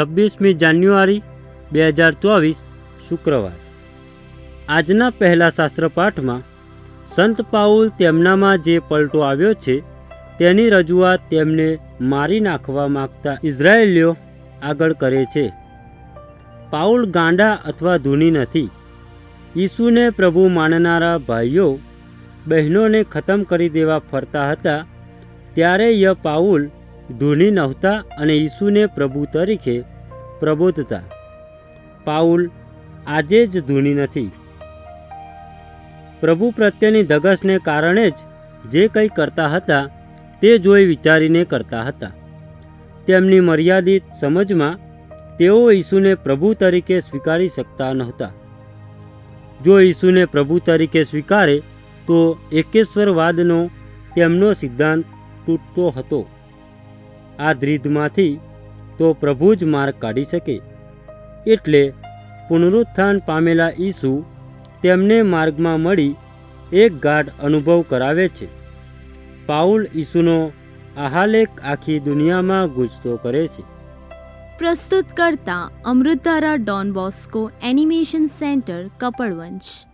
છવ્વીસમી જાન્યુઆરી બે હજાર ચોવીસ શુક્રવાર. આજના પહેલા શાસ્ત્રપાઠમાં સંત પાઉલ તેમનામાં જે પલટો આવ્યો છે, તેની રજૂઆત તેમને મારી નાખવા માગતા ઇઝરાયેલીઓ આગળ કરે છે. પાઉલ ગાંડા અથવા ધૂની નથી. ઈસુને પ્રભુ માનનારા ભાઈઓ બહેનોને ખતમ કરી દેવા ફરતા હતા, ત્યારે ય પાઉલ ધૂની નહોતા અને ઈસુને પ્રભુ તરીકે પ્રબોધતા. પાઉલ, આજે જ ધૂની નથી. પ્રભુ પ્રત્યેની ધગશને કારણે જ જે કંઈ કરતા હતા, તે જોઈ વિચારીને કરતા હતા. તેમની મર્યાદિત સમજમાં તેઓ ઈસુને પ્રભુ તરીકે સ્વીકારી શકતા નહોતા. જો ઈસુને પ્રભુ તરીકે સ્વીકારે, તો એકેશ્વરવાદનો તેમનો સિદ્ધાંત તૂટતો હતો. આ દ્રિધમાંથી તો પ્રભુ જ માર્ગ કાઢી શકે. એટલે પુનરુત્થાન પામેલા ઈસુ તેમને માર્ગમાં મળી એક ગાઢ અનુભવ કરાવે છે. પાઉલ ઈસુનો આહાલેખ આખી દુનિયામાં ગુંજતો કરે છે. પ્રસ્તુત કરતા અમૃતારા Don Bosco animation centre Kapadvanj